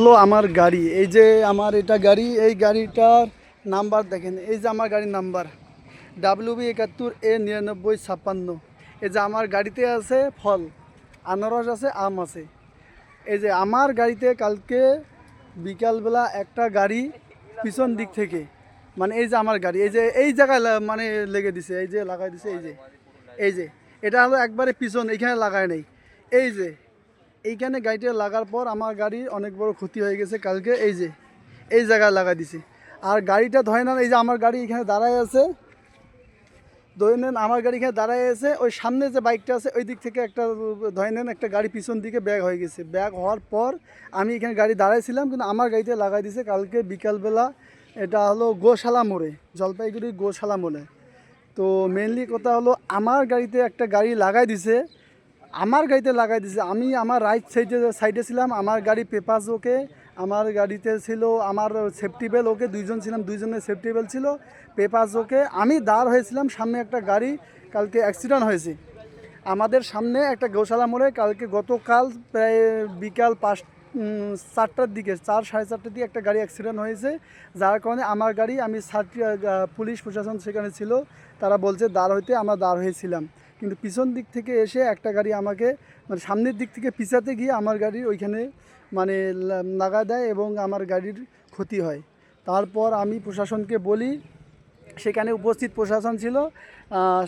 হলো আমার গাড়ি। এই যে আমার এটা গাড়ি, এই গাড়িটার নাম্বার দেখেন। এই যে আমার গাড়ির নাম্বার ডাব্লিউ বি একাত্তর এ নিরানব্বই ছাপ্পান্ন। এই যে আমার গাড়িতে আছে ফল, আনারস আছে, আম আছে। এই যে আমার গাড়িতে কালকে বিকালবেলা একটা গাড়ি পিছন দিক থেকে মানে এই যে আমার গাড়ি, এই যে এই জায়গায় মানে লেগে দিছে, এই যে লাগাই দিছে, এই যে এই যে, এটা হলো একবারে পিছন, এখানে লাগায় নেই। এই যে এইখানে গাড়িটা লাগার পর আমার গাড়ি অনেক বড় ক্ষতি হয়ে গেছে কালকে, এই যে, এই জায়গায় লাগাই দিছে। আর গাড়িটা ধরে নেন, এই যে আমার গাড়ি এখানে দাঁড়ায় আছে, ধরে নেন আমার গাড়ি এখানে দাঁড়ায় আছে, ওই সামনে যে বাইকটা আছে, ওই দিক থেকে একটা, ধরে নেন একটা গাড়ি পিছন দিকে ব্যাগ হয়ে গেছে। ব্যাগ হওয়ার পর আমি এখানে গাড়ি দাঁড়াইছিলাম, কিন্তু আমার গাড়িতে লাগাই দিছে কালকে বিকালবেলা। এটা হলো গোশালা মোড়ে জলপাইগুড়ি গোশালা মোড়ে। তো মেনলি কথা হলো, আমার গাড়িতে একটা গাড়ি লাগাই দিছে আমার গাড়িতে লাগাই দিছে। আমি আমার রাইট সাইডে সাইডে ছিলাম, আমার গাড়ি পেপাস ওকে, আমার গাড়িতে ছিল আমার সেফটি বেল ওকে, দুইজন ছিলাম, দুইজনের সেফটি বেল ছিল পেপাস ওকে। আমি দাঁড় হয়েছিলাম সামনে একটা গাড়ি, কালকে অ্যাক্সিডেন্ট হয়েছে। আমাদের সামনে একটা গৌশালা মোড়ে কালকে গতকাল প্রায় বিকাল পাঁচ চারটার দিকে, চার, সাড়ে চারটার দিকে একটা গাড়ি অ্যাক্সিডেন্ট হয়েছে। যার কারণে আমার গাড়ি, আমি পুলিশ প্রশাসন সেখানে ছিল। তারা বলছে দাঁড় হইতে আমরা দাঁড় হয়েছিলাম। কিন্তু পিছন দিক থেকে এসে একটা গাড়ি আমাকে মানে সামনের দিক থেকে পিছাতে গিয়ে আমার গাড়ির ওইখানে মানে লাগা দেয় এবং আমার গাড়ির ক্ষতি হয়। তারপর আমি প্রশাসনকে বলি, সেখানে উপস্থিত প্রশাসন ছিল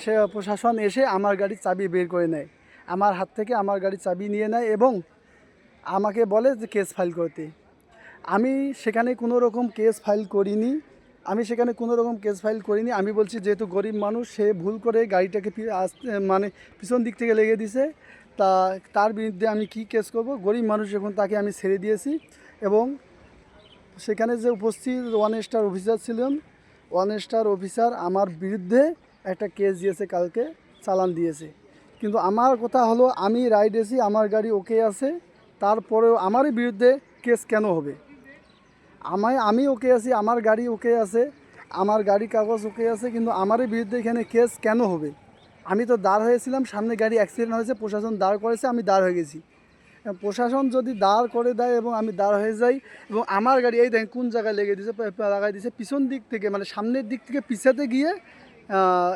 সে প্রশাসন এসে আমার গাড়ির চাবি বের করে নেয়। আমার হাত থেকে আমার গাড়ির চাবি নিয়ে নেয় এবং আমাকে বলে যে, কেস ফাইল করতে। আমি সেখানে কোনো রকম কেস ফাইল করিনি। আমি সেখানে কোনো রকম কেস ফাইল করিনি। আমি বলছি, যেহেতু গরিব মানুষ, সে ভুল করে গাড়িটাকে মানে পিছন দিক থেকে লেগে দিছে। তা, তার বিরুদ্ধে আমি কি কেস করব? গরিব মানুষ এখন তাকে আমি ছেড়ে দিয়েছি এবং সেখানে যে উপস্থিত ওয়ান স্টার অফিসার ছিলেন ওয়ান স্টার অফিসার আমার বিরুদ্ধে একটা কেস দিয়েছে, কালকে চালান দিয়েছে। কিন্তু আমার কথা হলো, আমি রাইড এসি, আমার গাড়ি ওকে আছে, তারপরেও আমারই বিরুদ্ধে কেস কেন হবে? আমায়, আমি ওকে আছি, আমার গাড়ি ওকে আছে, আমার গাড়ি কাগজ ওকে আছে, কিন্তু আমারই বিরুদ্ধে এখানে কেস কেন হবে? আমি তো দাঁড় হয়েছিলাম, সামনে গাড়ি অ্যাক্সিডেন্ট হয়েছে, প্রশাসন দাঁড় করেছে, আমি দাঁড় হয়ে গেছি। প্রশাসন যদি দাঁড় করে দেয় এবং আমি দাঁড় হয়ে যাই, এবং আমার গাড়ি, এই দেখেন কোন জায়গায় লেগে দিয়েছে লাগাই দিয়েছে, পিছন দিক থেকে মানে সামনের দিক থেকে পিছাতে গিয়ে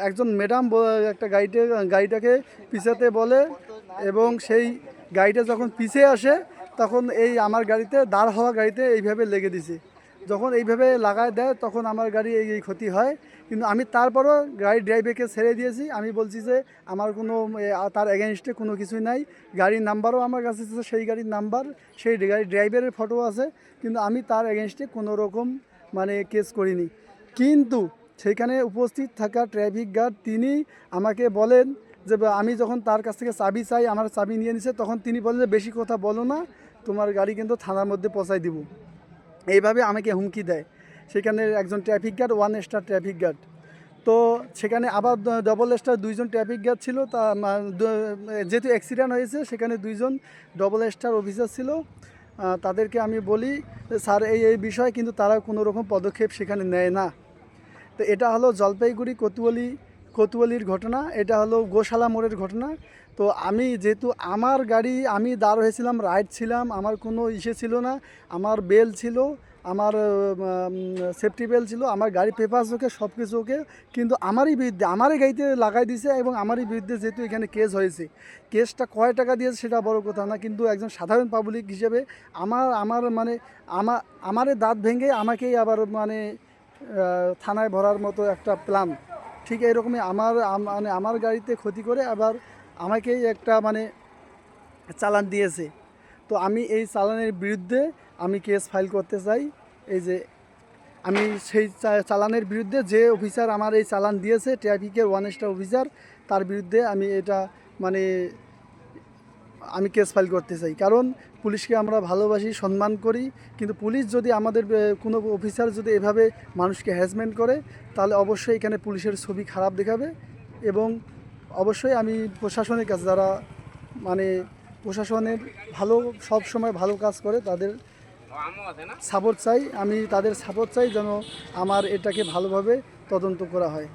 একজন ম্যাডাম একটা গাড়িতে, গাড়িটাকে পিছাতে বলে, এবং সেই গাড়িটা যখন পিছে আসে তখন এই আমার গাড়িতে, দাঁড় হওয়া গাড়িতে এইভাবে লেগে দিছে। যখন এইভাবে লাগায় দেয়, তখন আমার গাড়ি এই এই ক্ষতি হয়। কিন্তু আমি তারপরও গাড়ি ড্রাইভারকে ছেড়ে দিয়েছি। আমি বলছি যে, আমার কোনো তার এগেনস্টে কোনো কিছুই নাই। গাড়ির নাম্বারও আমার কাছে সেই গাড়ির নাম্বার সেই গাড়ির ড্রাইভারের ফটো আছে। কিন্তু আমি তার এগেনস্টে কোনো রকম মানে কেস করিনি। কিন্তু সেখানে উপস্থিত থাকা ট্রাফিক গার্ড তিনি আমাকে বলেন যে আমি যখন তার কাছ থেকে চাবি চাই, আমার চাবি নিয়ে নিছে, তখন তিনি বলেন যে, বেশি কথা বলো না, তোমার গাড়ি কিন্তু থানার মধ্যে পৌঁছাই দিব। এইভাবে আমাকে হুমকি দেয়। সেখানে একজন traffic guard one star traffic guard তো সেখানে আবার ডবল স্টার দুইজন ট্রাফিক গার্ড ছিল, তা যেহেতু অ্যাক্সিডেন্ট হয়েছে, সেখানে দুইজন ডবল স্টার অফিসার ছিল। তাদেরকে আমি বলি, স্যার, এই এই বিষয় কিন্তু তারা কোনো রকম পদক্ষেপ সেখানে নেয় না। তো এটা হলো জলপাইগুড়ি, কোতোয়ালি কোতোয়ালির ঘটনা, এটা হলো গোশালা মোড়ের ঘটনা। তো আমি যেহেতু আমার গাড়ি, আমি দাঁড় হয়েছিলাম, রাইড ছিলাম, আমার কোনো ইসে ছিল না, আমার বেল ছিল, আমার সেফটি বেল ছিল, আমার গাড়ি পেপার্স ওকে সব কিছু ওকে, কিন্তু আমারই বিরুদ্ধে, আমারই গাড়িতে লাগাই দিছে এবং আমারই বিরুদ্ধে যেহেতু এখানে কেস হয়েছে। কেসটা কয় টাকা দিয়েছে সেটা বড় কথা না, কিন্তু একজন সাধারণ পাবলিক হিসেবে আমার আমার মানে আমার, আমারে দাঁত ভেঙে আমাকেই আবার মানে থানায় ভরার মতো একটা প্ল্যান ঠিক এরকমই আমার মানে আমার গাড়িতে ক্ষতি করে আবার আমাকেই একটা মানে চালান দিয়েছে। তো আমি এই চালানের বিরুদ্ধে আমি কেস ফাইল করতে চাই। এই যে আমি সেই চালানের বিরুদ্ধে যে অফিসার আমার এই চালান দিয়েছে, ট্রাফিকের ওয়ান স্টার অফিসার, তার বিরুদ্ধে আমি এটা মানে আমি কেস ফাইল করতে চাই। কারণ পুলিশকে আমরা ভালোবাসি, সম্মান করি, কিন্তু পুলিশ যদি আমাদের কোনো অফিসার যদি এভাবে মানুষকে হ্যারাসমেন্ট করে, তাহলে অবশ্যই এখানে পুলিশের ছবি খারাপ দেখাবে এবং অবশ্যই আমি প্রশাসনের কাছে, যারা মানে প্রশাসনের ভালো, সব সময় ভালো কাজ করে, তাদের সাপোর্ট চাই। আমি তাদের সাপোর্ট চাই যেন আমার এটাকে ভালোভাবে তদন্ত করা হয়।